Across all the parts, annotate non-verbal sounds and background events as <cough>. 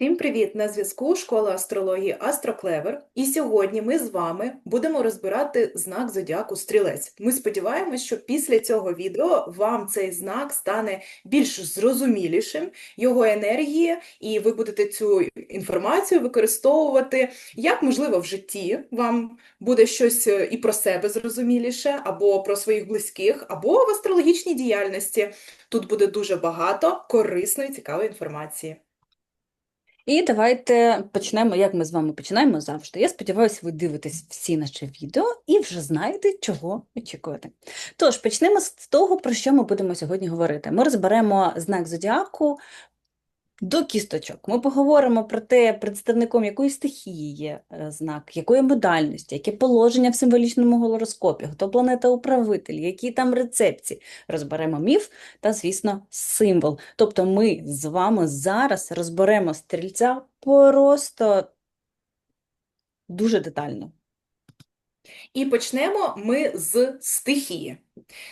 Всім привіт! На зв'язку Школа астрології Астроклевер. І сьогодні ми з вами будемо розбирати знак зодіаку Стрілець. Ми сподіваємось, що після цього відео вам цей знак стане більш зрозумілішим, його енергії, і ви будете цю інформацію використовувати як можливо в житті. Вам буде щось е, і про себе зрозуміліше, або про своїх близьких, або в астрологічній діяльності. Тут буде дуже багато корисної, цікавої інформації. І давайте почнемо, як ми з вами починаємо завжди. Я сподіваюся, ви дивитесь всі наші відео і вже знаєте, чого очікувати. Тож, почнемо з того, про що ми будемо сьогодні говорити. Ми розберемо знак зодіаку до кісточок. Ми поговоримо про те, представником якої стихії є е, знак, якої модальності, яке положення в символічному гороскопі, хто планета управитель, які там рецепції. Розберемо міф та, звісно, символ. Тобто ми з вами зараз розберемо стрільця просто дуже детально. І почнемо ми з стихії.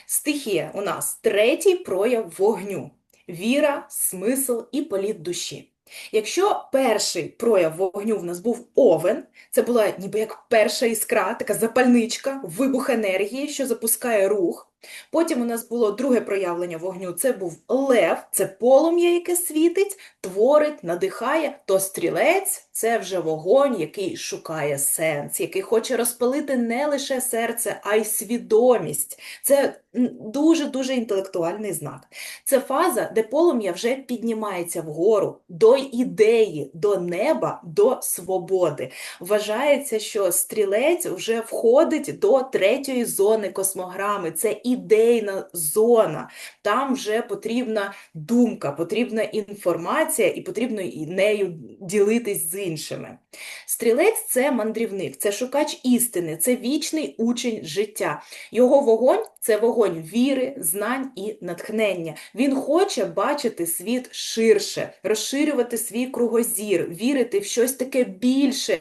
Стихія у нас третій прояв вогню віра, смисл і політ душі. Якщо перший прояв вогню в нас був овен, це була ніби як перша іскра, така запальничка, вибух енергії, що запускає рух. Потім у нас було друге проявлення вогню це був лев, це полум'я, яке світить, творить, надихає, то стрілець це вже вогонь, який шукає сенс, який хоче розпалити не лише серце, а й свідомість. Це дуже-дуже інтелектуальний знак. Це фаза, де полум'я вже піднімається вгору до ідеї, до неба, до свободи. Вважається, що стрілець вже входить до третьої зони космограми. Це ідейна зона. Там вже потрібна думка, потрібна інформація і потрібно нею ділитись з іншими. Стрілець це мандрівник, це шукач істини, це вічний учень життя. Його вогонь це вогонь віри, знань і натхнення. Він хоче бачити світ ширше, розширювати свій кругозір, вірити в щось таке більше,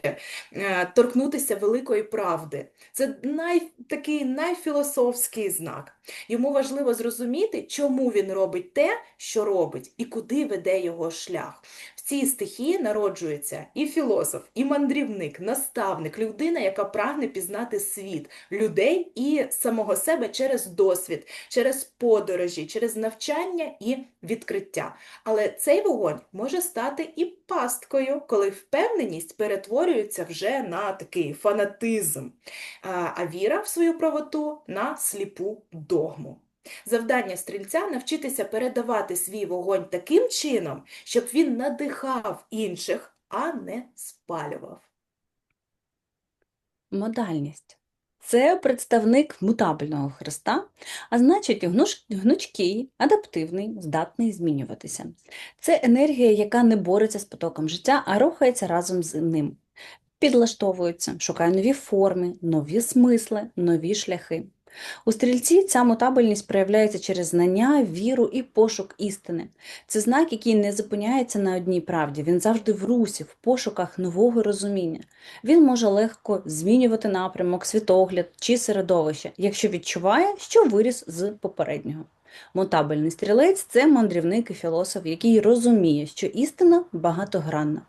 е, торкнутися великої правди. Це най, такий найфілософський знак. Йому важливо зрозуміти, чому він робить те, що робить, і куди веде його шлях цій стихії народжується і філософ, і мандрівник, наставник, людина, яка прагне пізнати світ, людей і самого себе через досвід, через подорожі, через навчання і відкриття. Але цей вогонь може стати і пасткою, коли впевненість перетворюється вже на такий фанатизм, а віра в свою правоту на сліпу догму. Завдання стрільця навчитися передавати свій вогонь таким чином, щоб він надихав інших, а не спалював. Модальність. Це представник мутабельного хреста, а значить, гнучкий, адаптивний, здатний змінюватися. Це енергія, яка не бореться з потоком життя, а рухається разом з ним. Підлаштовується, шукає нові форми, нові смисли, нові шляхи. У стрільці ця мутабельність проявляється через знання, віру і пошук істини. Це знак, який не зупиняється на одній правді, він завжди в русі, в пошуках нового розуміння. Він може легко змінювати напрямок, світогляд чи середовище, якщо відчуває, що виріс з попереднього. Мутабельний стрілець це мандрівник і філософ, який розуміє, що істина багатогранна.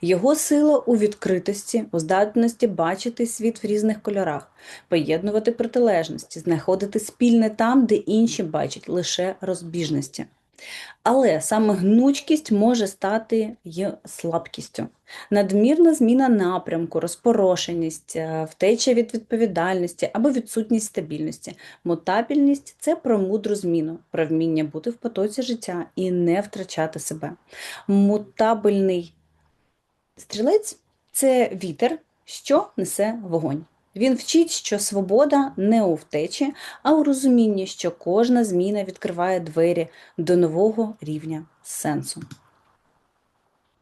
Його сила у відкритості, у здатності бачити світ в різних кольорах, поєднувати протилежності, знаходити спільне там, де інші бачать лише розбіжності. Але саме гнучкість може стати й слабкістю. Надмірна зміна напрямку, розпорошеність, е, втеча від відповідальності або відсутність стабільності. Мутабільність це про мудру зміну, про вміння бути в потоці життя і не втрачати себе. Мутабельний Стрілець це вітер, що несе вогонь. Він вчить, що свобода не у втечі, а у розумінні, що кожна зміна відкриває двері до нового рівня сенсу.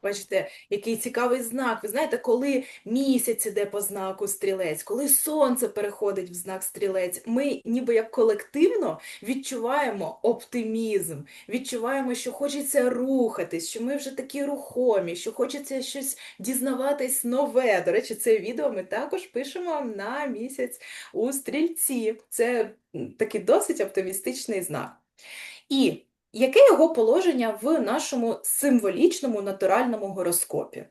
Бачите, який цікавий знак. Ви знаєте, коли місяць іде по знаку стрілець, коли сонце переходить в знак стрілець, ми ніби як колективно відчуваємо оптимізм, відчуваємо, що хочеться рухатись, що ми вже такі рухомі, що хочеться щось дізнаватись нове. До речі, це відео ми також пишемо на місяць у стрільці. Це такий досить оптимістичний знак. І Яке його положення в нашому символічному натуральному гороскопі?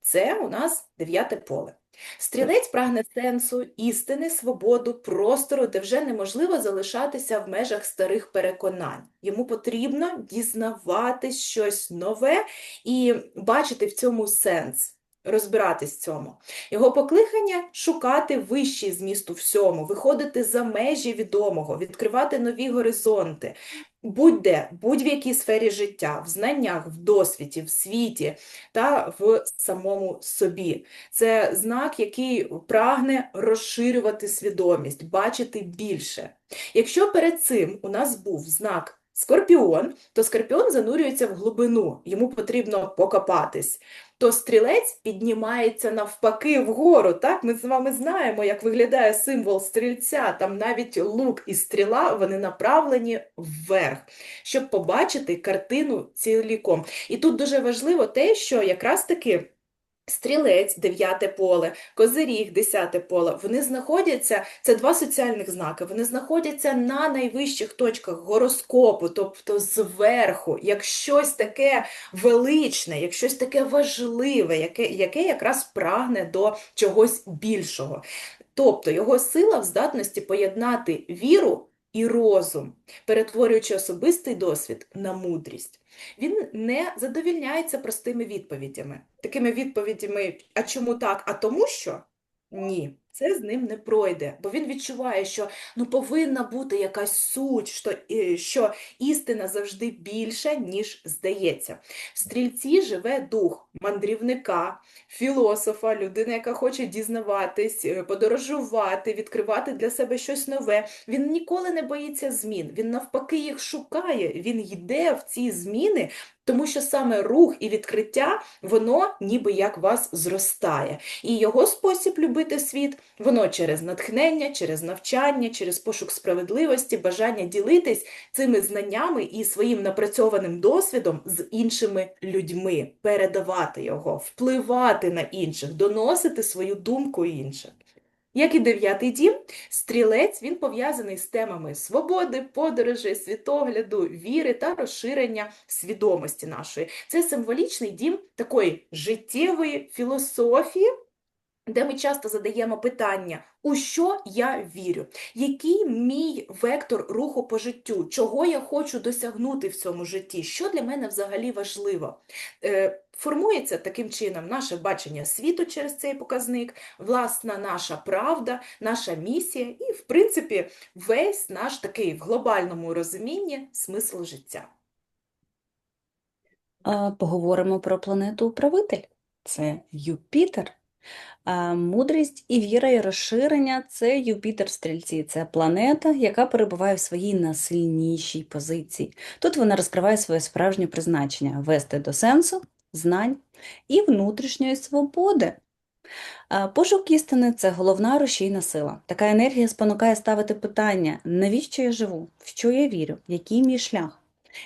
Це у нас дев'яте поле. Стрілець прагне сенсу, істини, свободу, простору, де вже неможливо залишатися в межах старих переконань. Йому потрібно дізнаватись щось нове і бачити в цьому сенс, розбиратись в цьому. Його покликання шукати вищий зміст у всьому, виходити за межі відомого, відкривати нові горизонти. Будь-де, будь в якій сфері життя, в знаннях, в досвіді, в світі та в самому собі. Це знак, який прагне розширювати свідомість, бачити більше. Якщо перед цим у нас був знак Скорпіон, то скорпіон занурюється в глибину, йому потрібно покопатись. То стрілець піднімається навпаки вгору. Так, ми з вами знаємо, як виглядає символ стрільця. Там навіть лук і стріла вони направлені вверх, щоб побачити картину ціліком. І тут дуже важливо те, що якраз таки. Стрілець, дев'яте поле, Козиріг, десяте поле, вони знаходяться, це два соціальних знаки, вони знаходяться на найвищих точках гороскопу, тобто зверху, як щось таке величне, як щось таке важливе, яке, яке якраз прагне до чогось більшого. Тобто його сила в здатності поєднати віру і розум, перетворюючи особистий досвід на мудрість. Він не задовільняється простими відповідями. Такими відповідями, а чому так, а тому що? Ні, це з ним не пройде, бо він відчуває, що ну, повинна бути якась суть, що, що істина завжди більша, ніж здається. В стрільці живе дух мандрівника, філософа, людина, яка хоче дізнаватись, е, подорожувати, відкривати для себе щось нове. Він ніколи не боїться змін, він навпаки їх шукає, він йде в ці зміни, тому що саме рух і відкриття, воно ніби як вас зростає. І його спосіб любити світ, воно через натхнення, через навчання, через пошук справедливості, бажання ділитись цими знаннями і своїм напрацьованим досвідом з іншими людьми, передавати його, впливати на інших, доносити свою думку іншим. Як і дев'ятий дім, стрілець він пов'язаний з темами свободи, подорожі, світогляду, віри та розширення свідомості нашої. Це символічний дім такої життєвої філософії, де ми часто задаємо питання, у що я вірю, який мій вектор руху по життю, чого я хочу досягнути в цьому житті, що для мене взагалі важливо. Е, формується таким чином наше бачення світу через цей показник, власна наша правда, наша місія і, в принципі, весь наш такий в глобальному розумінні смисл життя. Поговоримо про планету-управитель. Це Юпітер. Мудрість і віра і розширення це Юпітер стрільці. Це планета, яка перебуває в своїй найсильнішій позиції. Тут вона розкриває своє справжнє призначення вести до сенсу, знань і внутрішньої свободи. Пошук істини це головна рушійна сила. Така енергія спонукає ставити питання, навіщо я живу, в що я вірю, який мій шлях.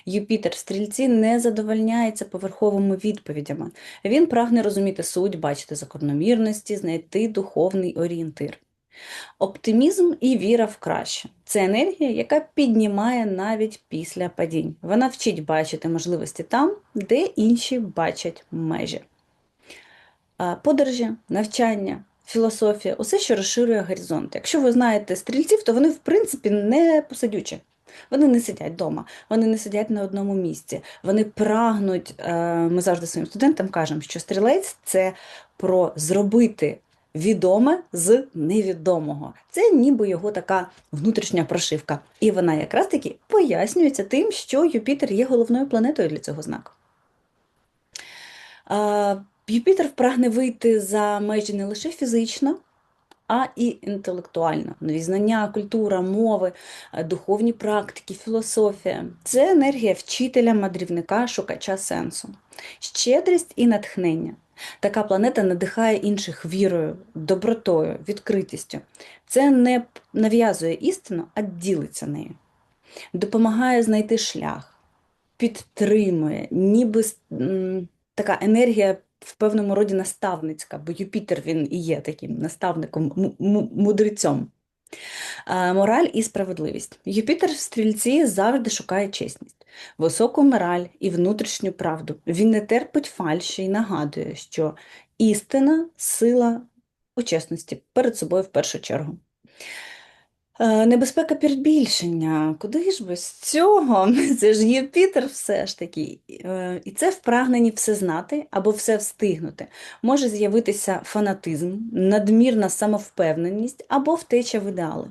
Юпітер в стрільці не задовольняється поверховими відповідями. Він прагне розуміти суть, бачити закономірності, знайти духовний орієнтир. Оптимізм і віра в краще це енергія, яка піднімає навіть після падінь. Вона вчить бачити можливості там, де інші бачать межі. Подорожі, навчання, філософія усе, що розширює горизонт. Якщо ви знаєте стрільців, то вони, в принципі, не посадючі. Вони не сидять вдома, вони не сидять на одному місці. Вони прагнуть, е, ми завжди своїм студентам кажемо, що стрілець це про зробити відоме з невідомого. Це ніби його така внутрішня прошивка. І вона якраз таки пояснюється тим, що Юпітер є головною планетою для цього знаку. Юпітер прагне вийти за межі не лише фізично, а і інтелектуально. Нові знання, культура, мови, духовні практики, філософія. Це енергія вчителя, мандрівника, шукача сенсу, щедрість і натхнення. Така планета надихає інших вірою, добротою, відкритістю. Це не нав'язує істину, а ділиться нею. Допомагає знайти шлях, підтримує, ніби така енергія в певному роді наставницька, бо Юпітер він і є таким наставником, мудрецем. Мораль і справедливість. Юпітер в стрільці завжди шукає чесність. Високу мораль і внутрішню правду. Він не терпить фальші і нагадує, що істина сила у чесності перед собою в першу чергу. Е, Небезпека перебільшення. Куди ж без цього? <laughs> Це ж Юпітер все ж таки. Е, І це в прагненні все знати або все встигнути. Може з'явитися фанатизм, надмірна самовпевненість або втеча в ідеали.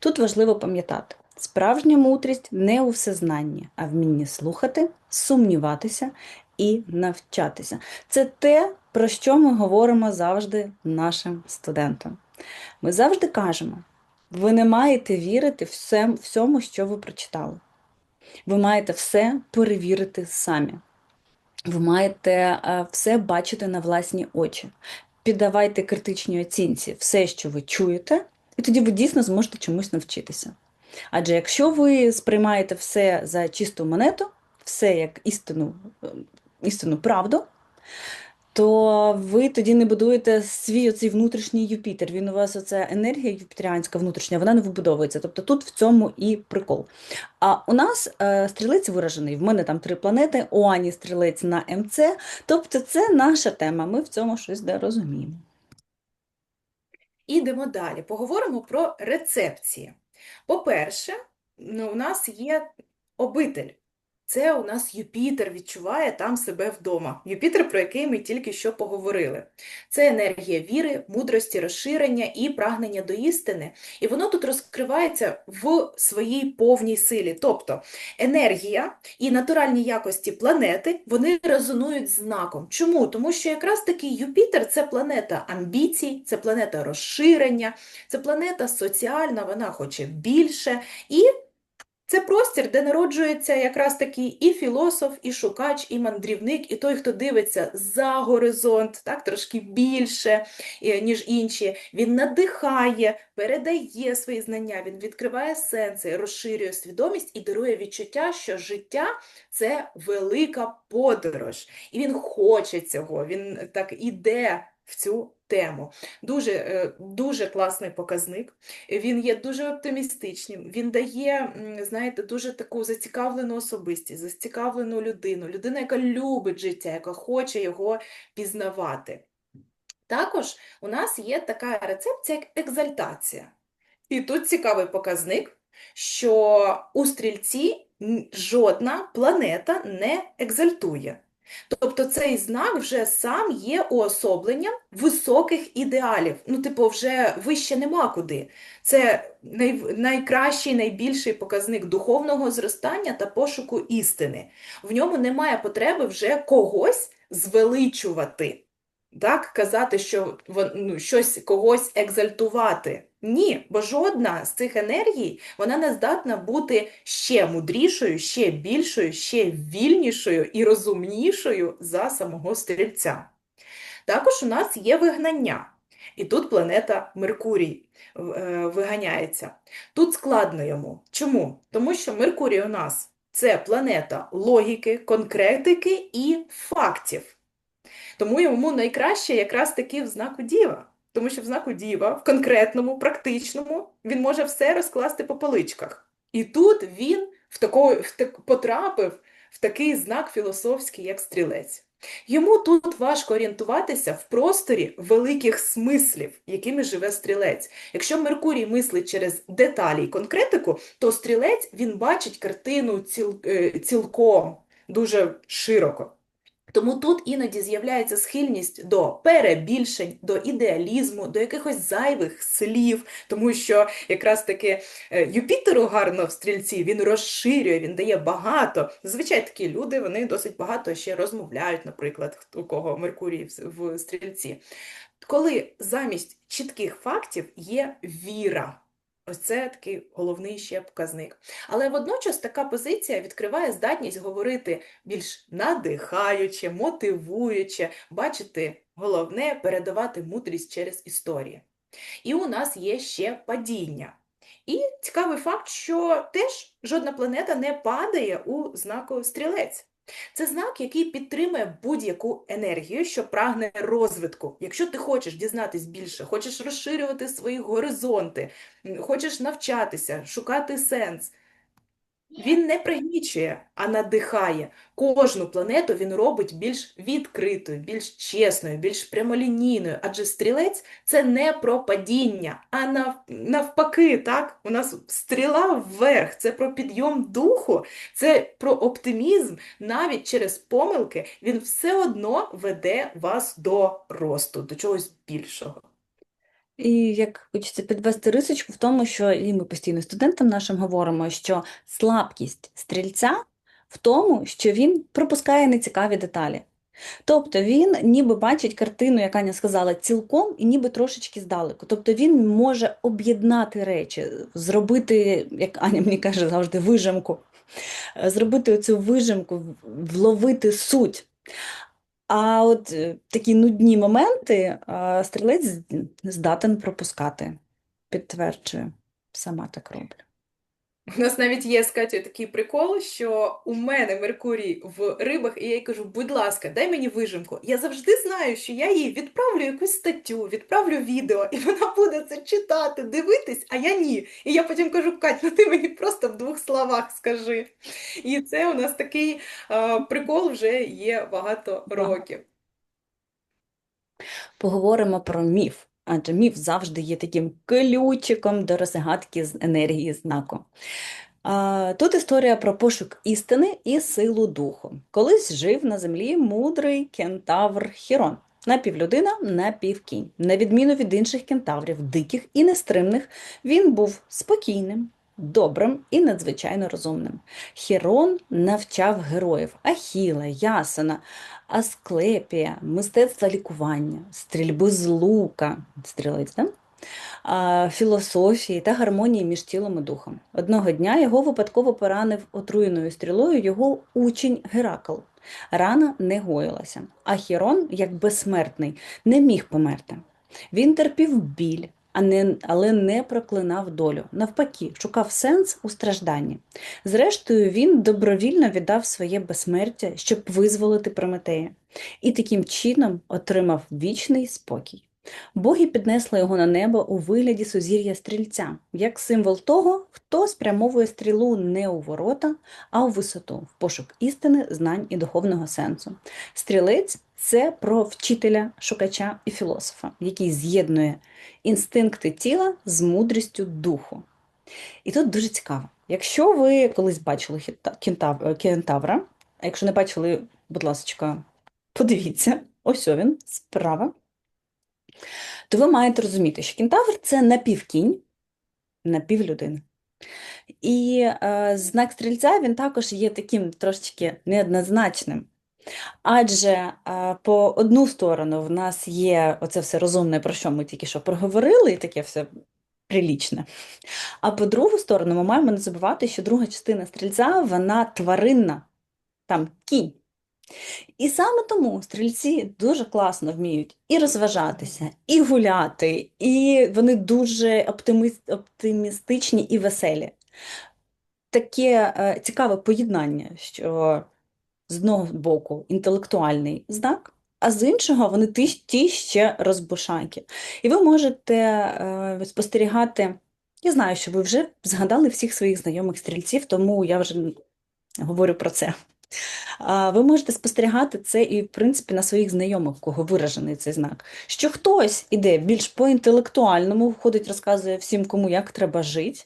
Тут важливо пам'ятати, справжня мудрість не у всезнанні, а вмінні слухати, сумніватися і навчатися. Це те, про що ми говоримо завжди нашим студентам. Ми завжди кажемо, ви не маєте вірити всьому, що ви прочитали. Ви маєте все перевірити самі. Ви маєте е, все бачити на власні очі. Піддавайте критичній оцінці все, що ви чуєте, і тоді ви дійсно зможете чомусь навчитися. Адже якщо ви сприймаєте все за чисту монету, все як істину, е, істинну правду, то ви тоді не будуєте свій оцей внутрішній Юпітер. Він у вас оця енергія юпітеріанська внутрішня, вона не вибудовується. Тобто тут в цьому і прикол. А у нас е, стрілець виражений. В мене там три планети, у Ані стрілець на МЦ. Тобто це наша тема. Ми в цьому щось де розуміємо. Ідемо далі. Поговоримо про рецепції. По-перше, ну, у нас є обитель. Це у нас Юпітер відчуває там себе вдома. Юпітер, про який ми тільки що поговорили. Це енергія віри, мудрості, розширення і прагнення до істини. І воно тут розкривається в своїй повній силі. Тобто енергія і натуральні якості планети, вони резонують знаком. Чому? Тому що якраз таки Юпітер – це планета амбіцій, це планета розширення, це планета соціальна, вона хоче більше. І це простір, де народжується якраз таки і філософ, і шукач, і мандрівник, і той, хто дивиться за горизонт, так, трошки більше, е, ніж інші. Він надихає, передає свої знання, він відкриває сенси, розширює свідомість і дарує відчуття, що життя – це велика подорож. І він хоче цього, він так іде в цю тему. Дуже, е, дуже класний показник. Він є дуже оптимістичним, він дає, знаєте, дуже таку зацікавлену особистість, зацікавлену людину, людина, яка любить життя, яка хоче його пізнавати. Також у нас є така рецепція, як екзальтація. І тут цікавий показник, що у стрільці жодна планета не екзальтує. Тобто цей знак вже сам є уособленням високих ідеалів. Ну, типу, вже вище нема куди. Це най, найкращий, найбільший показник духовного зростання та пошуку істини. В ньому немає потреби вже когось звеличувати. Так, казати, що ну, щось когось екзальтувати. Ні, бо жодна з цих енергій вона не здатна бути ще мудрішою, ще більшою, ще вільнішою і розумнішою за самого стрільця. Також у нас є вигнання. І тут планета Меркурій е, виганяється. Тут складно йому. Чому? Тому що Меркурій у нас це планета логіки, конкретики і фактів. Тому йому найкраще якраз таки в знаку Діва. Тому що в знаку Діва, в конкретному, практичному, він може все розкласти по поличках. І тут він в тако, в так, потрапив в такий знак філософський, як стрілець. Йому тут важко орієнтуватися в просторі великих смислів, якими живе стрілець. Якщо Меркурій мислить через деталі і конкретику, то стрілець він бачить картину ціл, е, цілком, дуже широко. Тому тут іноді з'являється схильність до перебільшень, до ідеалізму, до якихось зайвих слів, тому що якраз таки е, Юпітеру гарно в стрільці, він розширює, він дає багато. Зазвичай такі люди, вони досить багато ще розмовляють, наприклад, у кого Меркурій в стрільці. Коли замість чітких фактів є віра. Ось це такий головний ще показник. Але водночас така позиція відкриває здатність говорити більш надихаюче, мотивуюче, бачити головне передавати мудрість через історії. І у нас є ще падіння. І цікавий факт, що теж жодна планета не падає у знаку стрілець. Це знак, який підтримує будь-яку енергію, що прагне розвитку. Якщо ти хочеш дізнатись більше, хочеш розширювати свої горизонти, хочеш навчатися, шукати сенс, Він не пригнічує, а надихає. Кожну планету він робить більш відкритою, більш чесною, більш прямолінійною. Адже стрілець це не про падіння, а нав- навпаки, так? У нас стріла вверх, це про підйом духу, це про оптимізм. Навіть через помилки він все одно веде вас до росту, до чогось більшого. І як хочеться підвести рисочку в тому, що і ми постійно студентам нашим говоримо, що слабкість стрільця в тому, що він пропускає нецікаві деталі. Тобто він ніби бачить картину, як Аня сказала, цілком і ніби трошечки здалеку. Тобто він може об'єднати речі, зробити, як Аня мені каже завжди, вижимку, зробити оцю вижимку, вловити суть. А от е, такі нудні моменти стрілець здатен пропускати. Підтверджую, сама так роблю. У нас навіть є з Катєю такий прикол, що у мене Меркурій в рибах, і я їй кажу, будь ласка, дай мені вижимку. Я завжди знаю, що я їй відправлю якусь статтю, відправлю відео, і вона буде це читати, дивитись, а я ні. І я потім кажу, Кать, ну ти мені просто в двох словах скажи. І це у нас такий е, прикол вже є багато років. Поговоримо про міф, адже міф завжди є таким ключиком до розгадки з енергії знаку. Тут історія про пошук істини і силу духу. Колись жив на землі мудрий кентавр Хірон. Напівлюдина, напівкінь. На відміну від інших кентаврів, диких і нестримних, він був спокійним, добрим і надзвичайно розумним. Хірон навчав героїв Ахіла, Ясена, Асклепія, мистецтва лікування, стрільби з лука, стрілець, да? філософії та гармонії між тілом і духом. Одного дня його випадково поранив отруєною стрілою його учень Геракл. Рана не гоїлася, а Хірон, як безсмертний, не міг померти. Він терпів біль, але не проклинав долю. Навпаки, шукав сенс у стражданні. Зрештою, він добровільно віддав своє безсмертя, щоб визволити Прометея, і таким чином отримав вічний спокій. Боги піднесли його на небо у вигляді сузір'я стрільця, як символ того, хто спрямовує стрілу не у ворота, а у висоту, в пошук істини, знань і духовного сенсу. Стрілець це про вчителя, шукача і філософа, який з'єднує інстинкти тіла з мудрістю духу. І тут дуже цікаво. Якщо ви колись бачили е, кентавра, а якщо не бачили, будь ласка, подивіться, ось він, справа то ви маєте розуміти, що кентавр це напівкінь, напівлюдина. І е, знак стрільця він також є таким трошечки неоднозначним. Адже по одну сторону в нас є оце все розумне, про що ми тільки що проговорили, і таке все прилічне. А по другу сторону, ми маємо не забувати, що друга частина стрільця вона тваринна, там кінь. І саме тому стрільці дуже класно вміють і розважатися, і гуляти, і вони дуже оптиміст, оптимістичні і веселі. Таке е, цікаве поєднання, що з одного боку інтелектуальний знак, а з іншого вони ті, ті ще розбушаки. І ви можете е, спостерігати, я знаю, що ви вже згадали всіх своїх знайомих стрільців, тому я вже говорю про це. А, Ви можете спостерігати це і, в принципі, на своїх знайомих, кого виражений цей знак. Що хтось іде більш по-інтелектуальному, входить, розказує всім, кому як треба жити.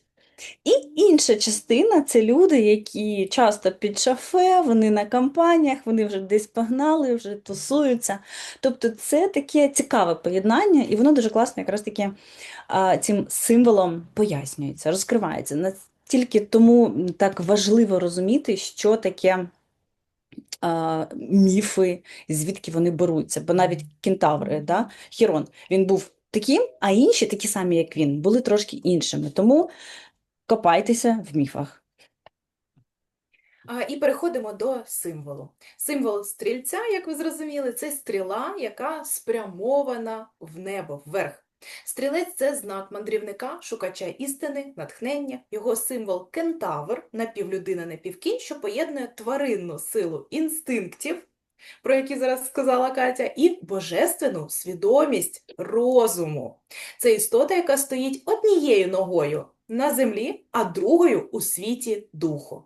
І інша частина це люди, які часто під шафе, вони на кампаніях, вони вже десь погнали, вже тусуються. Тобто це таке цікаве поєднання, і воно дуже класно якраз таки цим символом пояснюється, розкривається. Настільки тому так важливо розуміти, що таке міфи, звідки вони беруться. Бо навіть кентаври, да? Хірон, він був таким, а інші, такі самі, як він, були трошки іншими. Тому копайтеся в міфах. І переходимо до символу. Символ стрільця, як ви зрозуміли, це стріла, яка спрямована в небо, вверх. Стрілець це знак мандрівника, шукача істини, натхнення. Його символ кентавр, напівлюдина, напівкінь, що поєднує тваринну силу інстинктів, про які зараз сказала Катя, і божественну свідомість розуму. Це істота, яка стоїть однією ногою на землі, а другою у світі духу.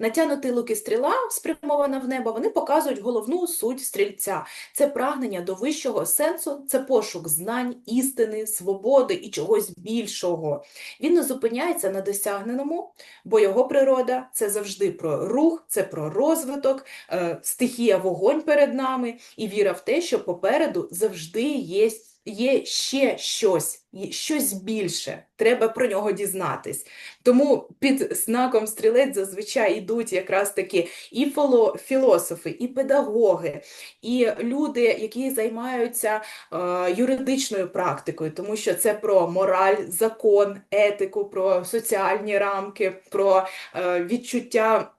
Натягнутий лук і стріла, спрямована в небо, вони показують головну суть стрільця. Це прагнення до вищого сенсу, це пошук знань, істини, свободи і чогось більшого. Він не зупиняється на досягненому, бо його природа це завжди про рух, це про розвиток, е, стихія вогонь перед нами і віра в те, що попереду завжди є, є ще щось, щось більше. Треба про нього дізнатись. Тому під знаком стрілець зазвичай йдуть якраз таки і філософи, і педагоги, і люди, які займаються е, юридичною практикою, тому що це про мораль, закон, етику, про соціальні рамки, про е, відчуття,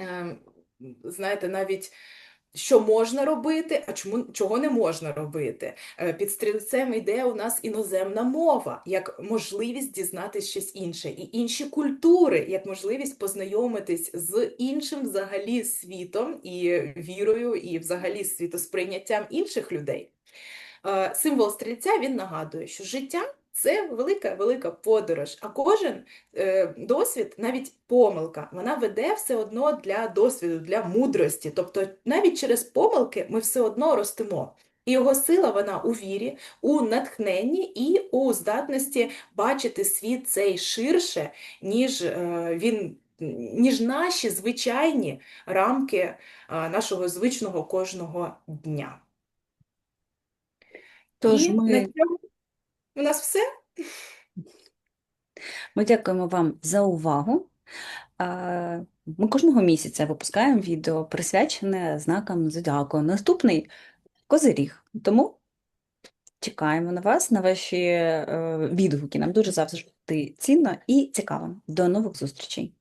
е, знаєте, навіть. Що можна робити, а чому, чого не можна робити. Е, Під стрільцем йде у нас іноземна мова, як можливість дізнатися щось інше, і інші культури, як можливість познайомитись з іншим взагалі світом і вірою, і взагалі світосприйняттям інших людей. Е, Символ стрільця він нагадує, що життя це велика велика подорож, а кожен е, досвід, навіть помилка, вона веде все одно для досвіду, для мудрості. Тобто навіть через помилки ми все одно ростемо. І його сила вона у вірі, у натхненні і у здатності бачити світ цей ширше, ніж е, він, ніж наші звичайні рамки е, нашого звичного кожного дня. Тож І на цьому у нас все. ми дякуємо вам за увагу. Ми кожного місяця випускаємо відео, присвячене знакам зодіаку. Наступний козиріг. Тому чекаємо на вас, на ваші е, відгуки. Нам дуже завжди цінно і цікаво. До нових зустрічей!